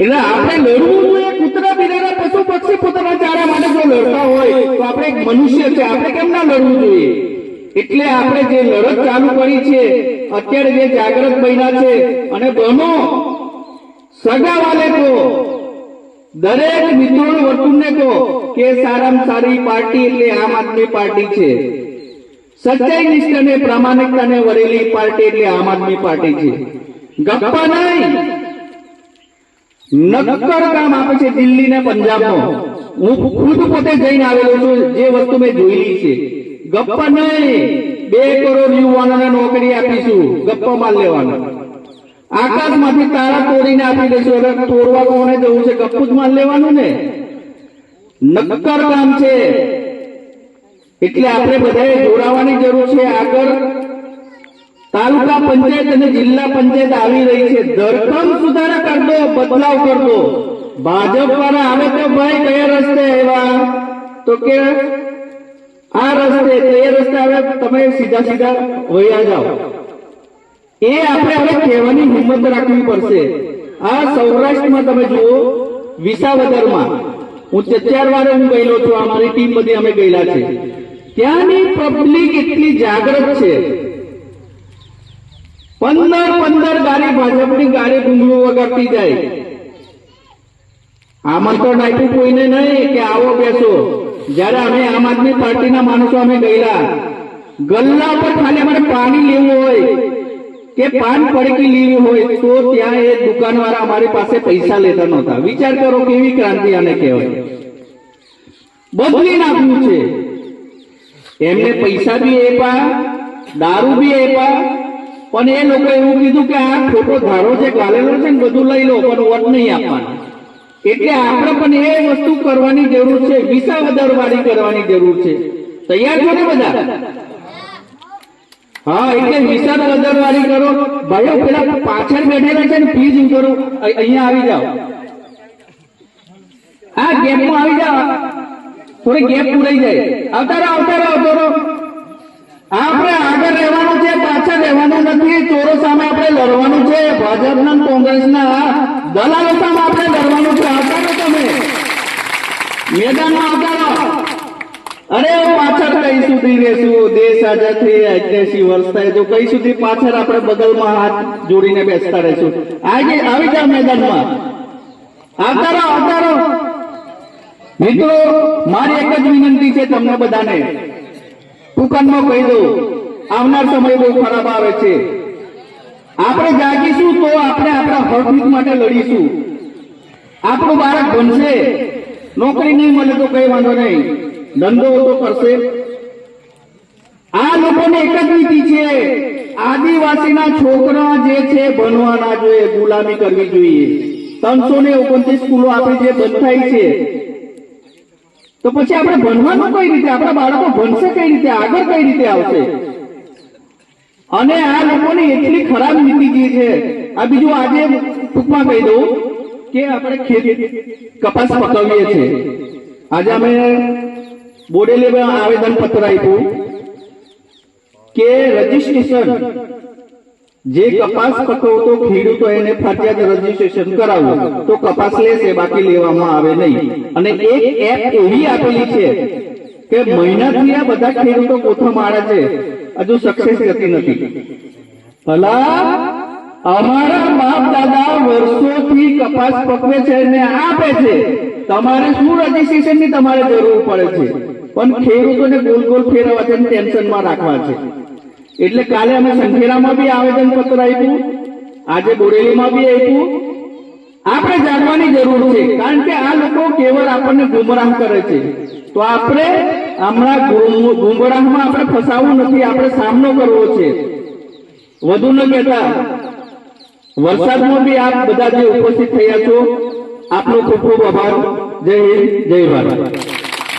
એટલે આપણે લડવું જોઈએ, કૂતરા બિલાડા, પશુ પક્ષી પોતાના ચારા માટે જો લડતા હોય, તો આપણે એક મનુષ્ય છે. આપણે કેમ ના લડવું જોઈએ? એટલે આપણે જે લડત ચાલુ કરી છે, અત્યારે જે જાગૃત બન્યા છે, અને બનો સગાવાલે કહો, દરેક મિત્રોણ વર્તુળને કહો કે સારામાં સારી પાર્ટી એટલે આમ આદમી પાર્ટી છે. સચ્ચાઈ નિષ્ઠ અને પ્રામાણિકતાને વરેલી પાર્ટી એટલે આમ આદમી પાર્ટી છે. ગપ્પા નહીં નક્કર કામ આપે છે દિલ્હી ને પંજાબમાં હું ખુદ પોતે જઈને આવેલો છું જે વસ્તુ મેં જોયેલી છે. ગપ્પા નહીં બે કરોડ યુવાનોને નોકરી આપીશું. ગપ્પા માલ લેવાનો. આકાશમાંથી તારા તોડીને આપી દઈશું. એટલે તોડવા કોને જવું છે? ગપ્પુ જ માલ લેવાનું ને? નક્કર કામ છે. એટલે આપણે બધાએ જોડાવાની જરૂર છે. આગળ તાલુકા પંચાયત અને જિલ્લા પંચાયત આવી રહી છે. ધરખમ સુધારા કરતો બદલાવ કરતો ભાજપ વાળા આવે તો ભાઈ કયા રસ્તે આવ્યા? તો કે આ રસ્તે, તો રસ્તે આવે, તમે સીધા સીધા વયા જાઓ. એ આપણે હવે કહેવાની હિંમત રાખવી પડશે. આ સૌરાષ્ટ્રમાં તમે જુઓ, વિસાવદરમાં. હું ચાર વારે હું ગયેલો છું, અમારી ટીમ બધી અમે ગયેલા છે ત્યાંની પબ્લિક એટલી જાગૃત છે. પંદર પંદર ગાડી ભાજપની ગાડી ડુંગળું વગાડતી જાય. આમંત્રણ આપ્યું કોઈને નહીં કે આવો બેસો. જ્યારે અમે આમ આદમી પાર્ટીના માણસો અમે ગયેલા. ગલ્લા પર ખાલી અમારે પાણી લેવું હોય કે પાન પડકી લેવી હોય તો ત્યાં એ દુકાનવાળા અમારી પાસે પૈસા લેતા નહોતા. વિચાર કરો કેવી ક્રાંતિ આને કહેવાય. બદલી નાખ્યું છે. એમને પૈસા બી આપ્યા, દારૂ બી આપ્યા પણ એ લોકો એવું કીધું કે આ ખોટો ધારો જે ગાલેલો છે બધું લઈ લો, પણ વોટ નહીં આપવાનો. એટલે આપણે પણ એ વસ્તુ કરવાની જરૂર છે, વિસા વધારવાની કરવાની જરૂર છે. તૈયાર છો ને બધા? હા, એટલે વિસા વધારવાની કરો. ભાઈઓ, પેલા પાછળ બેઠેલા છે ને પ્લીઝ કરો. અહીંયા આવી જાઓ. આ ગેપમાં આવી જાઓ. થોડી ગેપ પૂરાઈ જાય. અવતારો અવતારો અવતારો આપણે આગળ રહેવાનું છે, પાછળ. કોંગ્રેસના દલાલો આપણે લડવાનું છે. આવતા તમે મેદાનમાં આવતા અરે પાછળ કઈ સુધી રહેશું. દેશ આઝાદ થઈ એક્યાસી વર્ષ થાય. તો કઈ સુધી પાછળ આપણે બગલમાં હાથ જોડીને બેસતા રહેશું. આજે આવી જાઓ મેદાનમાં. આવતા આવતારો મિત્રો, મારી એક જ વિનંતી છે તમને બધાને. ટૂંકમાં કહી દઉં, આવનાર સમય બહુ ખરાબ આવે છે. આપણે જાગીશું તો આપણે આપણા હક માટે લડીશું. આપણું બાળક ભણશે નોકરી નહીં મળે તો કઈ વાંધો નહીં. ધંધો તો કરશે. આ લોકોને એક જ નીતિ છે. આદિવાસીના છોકરા જે છે બનવાના જોઈએ, ગુલામી કરવી જોઈએ. ત્રણસો ને ઓગણત્રીસ સ્કૂલો આપણી જે બંધ થાય છે. તો પછી આપણે ભણવાનું કઈ રીતે? આપણા બાળકો ભણશે કઈ રીતે? આગળ કઈ રીતે આવશે? અને આ લોકોની એટલી ખરાબ નીતિ જે છે, આ બીજું આજે ટૂંકમાં કહી દઉં કે આપણે ખેતી કપાસ પકવીએ છીએ. આજે અમે બોડેલી આવેદન પત્ર આપ્યું કે રજીસ્ટ્રેશન, જે કપાસ પકવતો ખેડૂતો એને ફરજિયાત રજીસ્ટ્રેશન કરાવવું. તો કપાસ લેશે, બાકી લેવામાં આવે નહીં. અને એક એપ એવી આપેલી છે કે મહિનાથી આ બધા ખેડૂતો કોથા મારે છે. હજુ સક્સેસ થતી નથી. ભલા અમારા બાપ દાદા વર્ષોથી કપાસ પકવે છે ને આપે છે. તમારે શું રજીસ્ટ્રેશનની તમારે જરૂર પડે છે? પણ ખેડૂતોને ગોલ ગોલ ફેરવવા છે ટેન્શનમાં રાખવા છે. એટલે કાલે અમે સંખેરામાં બી આવેદન પત્ર આપ્યું. આજે બોરેલીમાં બી આપ્યું. આપણે જાણવાની જરૂર છે. કારણ કે આ લોકો કેવળ આપણને ગુમરાહ કરે છે. તો આપણે હમણાં ગુંગળામાં આપણે ફસાવવું નથી, આપણે સામનો કરવો છે. વધુ ન કહેતા. વરસાદમાં બી આપ બધા જે ઉપસ્થિત થયા છો, આપનો ખૂબ ખૂબ આભાર. જય હિન્દ, જય ભારત.